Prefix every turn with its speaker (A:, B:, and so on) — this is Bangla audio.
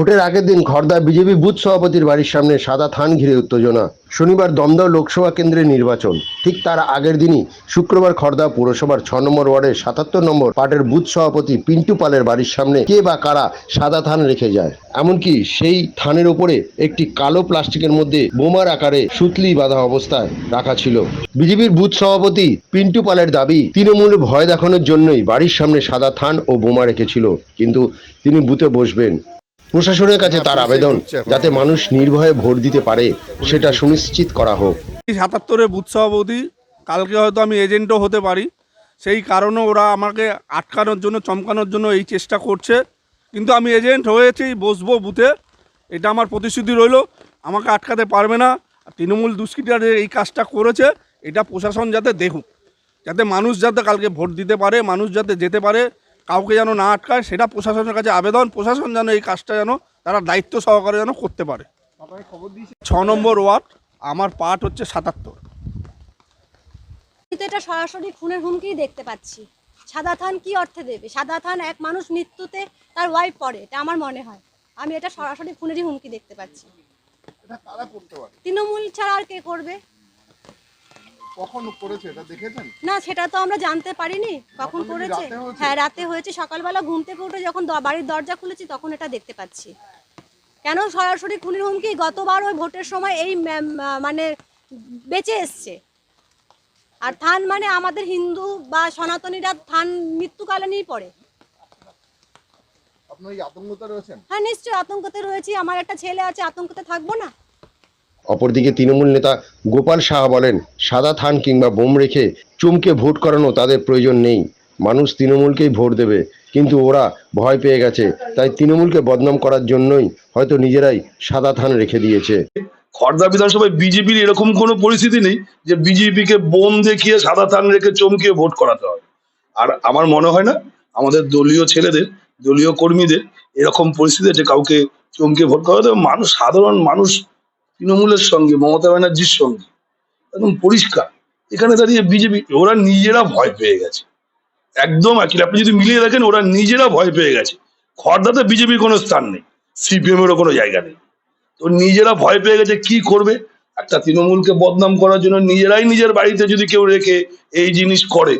A: ভোটের আগের দিন খড়দা বিজেপি বুথ সভাপতির বাড়ির সামনে সাদা থান ঘিরে উত্তেজনা। শনিবার দমদম লোকসভা কেন্দ্রের নির্বাচন। ঠিক তার আগের দিনই শুক্রবার খড়দা পুরসভার ছ নম্বর ওয়ার্ডের সাতাত্তর নম্বর পার্টের বুথ সভাপতি পিন্টু পালের বাড়ির সামনে কে বা কারা সাদা থান রেখে যায়। এমনকি সেই থানের ওপরে একটি কালো প্লাস্টিকের মধ্যে বোমার আকারে সুতলি বাঁধা অবস্থায় রাখা ছিল। বিজেপির বুথ সভাপতি পিন্টু পালের দাবি, তৃণমূল ভয় দেখানোর জন্যই বাড়ির সামনে সাদা থান ও বোমা রেখেছিল, কিন্তু তিনি বুথে বসবেন। প্রশাসনের কাছে তার আবেদন যাতে মানুষ নির্ভয়ে ভোট দিতে পারে সেটা সুনিশ্চিত করা হোক।
B: সাতাত্তরে বুথ সভাপতি কালকে হয়তো আমি এজেন্টও হতে পারি। সেই কারণে ওরা আমাকে আটকানোর জন্য চমকানোর জন্য এই চেষ্টা করছে। কিন্তু আমি এজেন্ট হয়েছি বসবো বুথে। এটা আমার প্রতিশ্রুতি রইল। আমাকে আটকাতে পারবে না। তৃণমূল দুষ্কৃতীরা এই কাজটা করেছে এটা প্রশাসন যাতে দেখুক। যাতে মানুষ যাতে কালকে ভোট দিতে পারে মানুষ যাতে যেতে পারে কাউকে যেন না আটকায় সেটা প্রশাসনের কাছে আবেদন প্রশাসন যেন এই কাজটা যেন তারা দায়িত্ব সহকারে যেন করতে পারে। ছ নম্বর ওয়ার্ড আমার পার্ট হচ্ছে সাতাত্তর।
C: আমি তো এটা সরাসরি খুনের হুমকিই দেখতে পাচ্ছি। সাদা থান কি অর্থে দেবে? সাদা থান এক মানুষ মৃত্যুতে তার ওয়াইফ পড়ে এটা আমার মনে হয়। আমি এটা সরাসরি খুনেরই হুমকি দেখতে পাচ্ছি। তৃণমূল ছাড়া আর কে করবে?
D: কখন করেছে? এটা দেখেছেন?
C: না সেটা তো আমরা জানতে পারিনি। কখন করেছে? হ্যাঁ রাতে হয়েছে। সকালবেলা ঘুম থেকে উঠে যখন বাড়ির দরজা খুলেছি তখন এটা দেখতে পাচ্ছি। কেন সরাসরি খুনের হুমকি? গতবার ওই ভোটের সময় এই মানে বেঁচে এসছে। আর থান মানে আমাদের হিন্দু বা সনাতনীরা থান মৃত্যুকালীনই পড়ে।
D: আপনার আতঙ্কতা রয়েছেন?
C: হ্যাঁ নিশ্চয়ই আতঙ্কতে রয়েছি। আমার একটা ছেলে আছে আতঙ্কতে থাকব না।
A: অপরদিকে তৃণমূল নেতা গোপাল সাহা বলেন, সাদা থান কিংবা বোম রেখে চমকে ভোট করানো তাদের প্রয়োজন নেই। মানুষ তৃণমূলকেই ভোট দেবে, কিন্তু ওরা ভয় পেয়ে গেছে। তাই তৃণমূলকে বদনাম করার জন্যই হয়তো নিজেরাই সাদা থান রেখে দিয়েছে।
E: খড়দা বিধানসভায় বিজেপির এরকম কোনো পরিস্থিতি নেই যে বিজেপিকে বোম দেখিয়ে, সাদা থান রেখে চমকিয়ে ভোট করাতে হবে আর আমার মনে হয় না, আমাদের দলীয় ছেলেদের, দলীয় কর্মীদের এরকম পরিস্থিতি পরিস্থিতিতে কাউকে চমকে ভোট করাতে মানুষ, সাধারণ মানুষ তৃণমূলের সঙ্গে, মমতা ব্যানার্জির সঙ্গে, একদম পরিষ্কার। এখানে দাঁড়িয়ে বিজেপি, ওরা নিজেরা ভয় পেয়ে গেছে। একদম একই, আপনি যদি মিলিয়ে দেখেন, ওরা নিজেরা ভয় পেয়ে গেছে। খড়দাতে বিজেপির কোনো স্থান নেই সিপিএম এরও কোনো জায়গা নেই। তো নিজেরা ভয় পেয়ে গেছে, কি করবে? একটা তৃণমূলকে বদনাম করার জন্য নিজেরাই নিজের বাড়িতে যদি কেউ রেখে এই জিনিস করে।